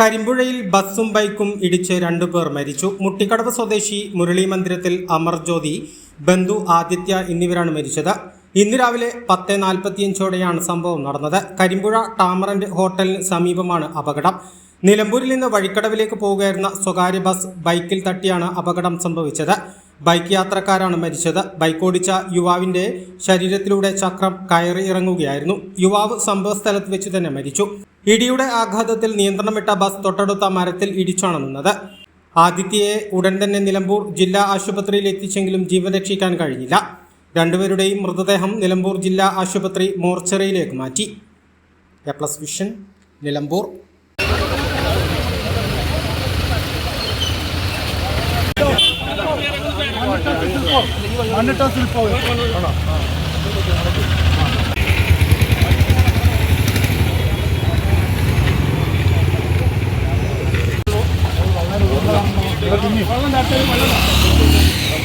കരിമ്പുഴയിൽ ബസ്സും ബൈക്കും ഇടിച്ച് രണ്ടുപേർ മരിച്ചു. മുട്ടിക്കടവ് സ്വദേശി മുരളി മന്ദിരത്തിൽ അമർജ്യോതി ബന്ധു ആദിത്യ എന്നിവരാണ് മരിച്ചത്. ഇന്ന് രാവിലെ പത്ത് നാൽപ്പത്തിയഞ്ചോടെയാണ് സംഭവം നടന്നത്. കരിമ്പുഴ ടാമറന്റ് ഹോട്ടലിന് സമീപമാണ് അപകടം. നിലമ്പൂരിൽ നിന്ന് വഴിക്കടവിലേക്ക് പോകുകയായിരുന്ന സ്വകാര്യ ബസ് ബൈക്കിൽ തട്ടിയാണ് അപകടം സംഭവിച്ചത്. ബൈക്ക് യാത്രക്കാരാണ് മരിച്ചത്. ബൈക്ക് ഓടിച്ച യുവാവിന്റെ ശരീരത്തിലൂടെ ചക്രം കയറി ഇറങ്ങുകയായിരുന്നു. യുവാവ് സംഭവസ്ഥലത്ത് വെച്ച് തന്നെ മരിച്ചു. ഇടിയുടെ ആഘാതത്തിൽ നിയന്ത്രണം വിട്ട ബസ് തൊട്ടടുത്ത മരത്തിൽ ഇടിച്ചാണ് നിന്നത് ആദിത്യയെ ഉടൻ തന്നെ നിലമ്പൂർ ജില്ലാ ആശുപത്രിയിൽ എത്തിച്ചെങ്കിലും ജീവൻ രക്ഷിക്കാൻ കഴിഞ്ഞില്ല. രണ്ടുപേരുടെയും മൃതദേഹം നിലമ്പൂർ ജില്ലാ ആശുപത്രി മോർച്ചറിയിലേക്ക് മാറ്റി. A plus vision Nilambur. വെള്ളം തട്ടൽ വെള്ളം